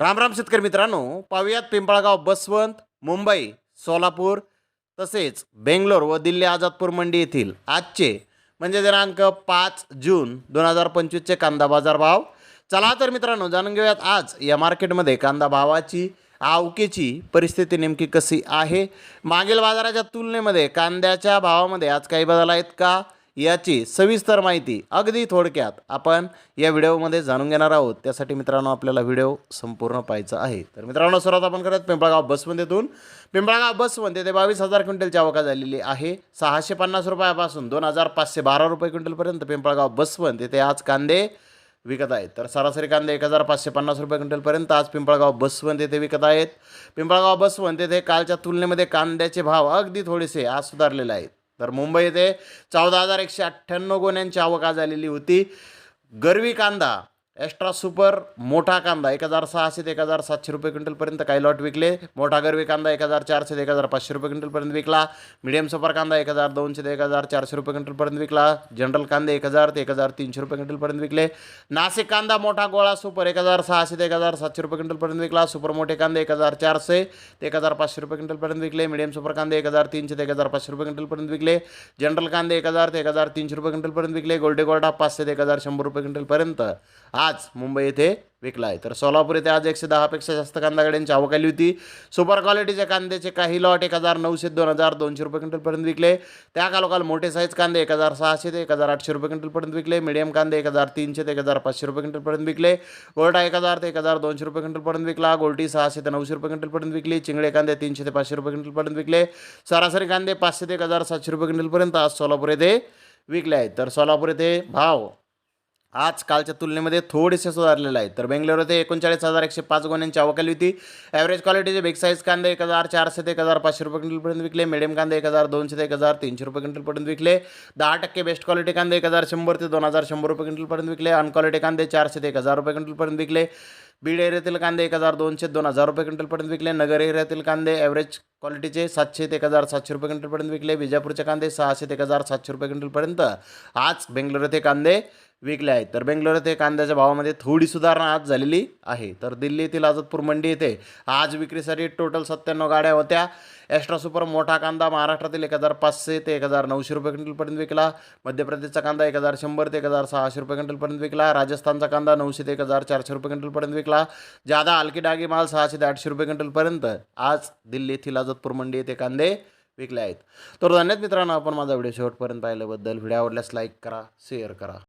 राम राम शेतकरी मित्रांनो पाहुयात पिंपळगाव बसवंत मुंबई सोलापूर तसेच बेंगलोर व दिल्ली आझादपूर मंडी येथील आजचे म्हणजे दिनांक पाच जून दोन हजार पंचवीसचे कांदा बाजार भाव. चला तर मित्रांनो जाणून घेऊयात आज या मार्केटमध्ये कांदा भावाची आवकेची परिस्थिती नेमकी कशी आहे? मागील बाजाराच्या तुलनेमध्ये कांद्याच्या भावामध्ये आज काही बदल आहेत का? याची सविस्तर माहिती अगदी थोडक्यात आपण या व्हिडिओमध्ये जाणून घेणार आहोत. त्यासाठी मित्रांनो आपल्याला व्हिडिओ संपूर्ण पाहायचा आहे. तर मित्रांनो सर्वात आपण करत पिंपळगाव बसवंतीतून पिंपळगाव बसवंत येथे बावीस हजार क्विंटलची आवका झालेली आहे. सहाशे पन्नास रुपयापासून दोन हजार पाचशे बारा रुपये क्विंटलपर्यंत पिंपळगाव बसवंत येथे आज कांदे विकत आहेत. तर सरासरी कांदे एक हजार पाचशे पन्नास रुपये क्विंटलपर्यंत आज पिंपळगाव बसवंत येथे विकत आहेत. पिंपळगाव बसवंत येथे कालच्या तुलनेमध्ये कांद्याचे भाव अगदी थोडेसे आज सुधारलेले आहेत. तर मुंबई येथे चौदा हजार एकशे अठ्ठ्याण्णव गोण्यांची आवका झालेली होती. गरवी कांदा एक्स्ट्रा सुपर मोठा कांदा एक हजार सहाशे ते एक हजार सातशे रुपये क्विंटलपर्यंत काही लॉट विकले. मोठा गरवी कांदा एक हजार चारशे ते एक हजार पाचशे रुपये क्विंटलपर्यंत विकला. मिडियम सुपर कांदा एक हजार दोनशे ते एक हजार चारशे रुपये क्विंटलपर्यंत विकला. जनरल कांदे एक हजार ते एक हजार तीनशे रुपये क्विंटलपर्यंत विकले. नाशिक कांदा मोठा गोळा सुपर एक हजार सहाशे ते एक हजार सातशे रुपये क्विंटलपर्यंत विकला. सुपर मोठे कांदे एक हजार चारशे ते एक हजार पाचशे रुपये क्विंटलपर्यंत विकले. मिडियम सुपर कांदे एक हजार तीनशे ते एक हजार पाचशे रुपये क्विंटलपर्यंत विकले. जनरल कांदे एक हजार ते एक हजार तीनशे रुपये क्विंटलपर्यंत विकले. गोल्डे गोल्डा पाचशे ते एक हजार शंभर रुपये क्विंटलपर्यंत. हा आज मुंबई येथे विकला आहे तर सोलापूर येथे आज एकशे दहापेक्षा जास्त कांदा गाड्यांची आवक आली होती. सुपर क्वालिटीच्या कांद्याचे काही लॉट एक हजार नऊशे दोन हजार दोनशे रुपये क्विंटलपर्यंत विकले. त्या कालोकाल मोठे साईज कांदे एक हजार सहाशे ते एक हजार आठशे रुपये क्विंटलपर्यंत विकले. मीडियम कांदे एक हजार तीनशे ते एक हजार पाचशे रुपये क्विंटलपर्यंत विकले. गोल्डा एक हजार ते एक हजार दोनशे रुपये क्विंटलपर्यंत विकला. गोल्टी सहाशे ते नऊशे रुपये क्विंटलपर्यंत विकली. चिंगडे कांदे तीनशे ते पाचशे रुपये क्विंटलपर्यंत विकले. सरासरी कांदे पाचशे ते एक हजार सातशे रुपये क्विंटलपर्यंत आज सोलापूर येथे विकले आहेत. तर सोलापूर येथे भाव आज कालच्या तुलनेमध्ये थोडेसे सुधारलेलं आहे तर बेंगलोर येथे एकोणचाळीस हजार एकशे पाच गोण्यांची अवकाली होती. ॲव्हरेज क्वालिटीचे बिग साईज कांदे एक हजार चारशे ते एक हजार पाचशे रुपये क्विंटलपर्यंत विकले. मिडियम कांदे एक हजार दोनशे ते एक हजार तीनशे रुपये क्विंटलपर्यंत विकले. दहा टक्के बेस्ट क्वालिटी कांदे एक हजार शंभर ते दोन हजार शंभर रुपये क्विंटलपर्यंत विकले. अनक्वालिटी कांदे चारशे ते एक हजार रुपये क्विंटलपर्यंत विकले. बीड एरियातील कांदे एक हजार दोनशे दोन हजार रुपये क्विंटलपर्यंत विकले. नगर एरियातील कांदे ॲव्हरेज क्वालिटीचे सातशे ते एक हजार सातशे रुपये क्विंटलपर्यंत विकले. विजापूरचे कांदे सहाशे ते एक हजार सातशे रुपये क्विंटलपर्यंत आज बेंगलोर येथे कांदे विकले आहेत. तर बेंगलोर येथे कांद्याच्या भावामध्ये थोडी सुधारणा आज झालेली आहे. तर दिल्ली येथील मंडी येथे आज विक्रीसाठी टोटल सत्त्याण्णव गाड्या होत्या. एक्स्ट्रा सुपर मोठा कांदा महाराष्ट्रातील एक हजार पाचशे ते एक हजार नऊशे रुपये क्विंटलपर्यंत विकला. मध्य प्रदेशचा कांदा एक हजार शंभर ते एक हजार सहाशे रुपये क्विंटलपर्यंत विकला. राजस्थानचा कांदा नऊशे ते एक हजार चारशे रुपये क्विंटलपर्यंत विकला. जादा हलकी डागी माल सहाशे ते आठशे रुपये क्विंटलपर्यंत आज दिल्ली येथील मंडी येथे कांदे विकले आहेत. तर धन्यवाद मित्रांनो आपण माझा व्हिडिओ शेवटपर्यंत पाहिल्याबद्दल. व्हिडिओ आवडल्यास लाईक करा शेअर करा.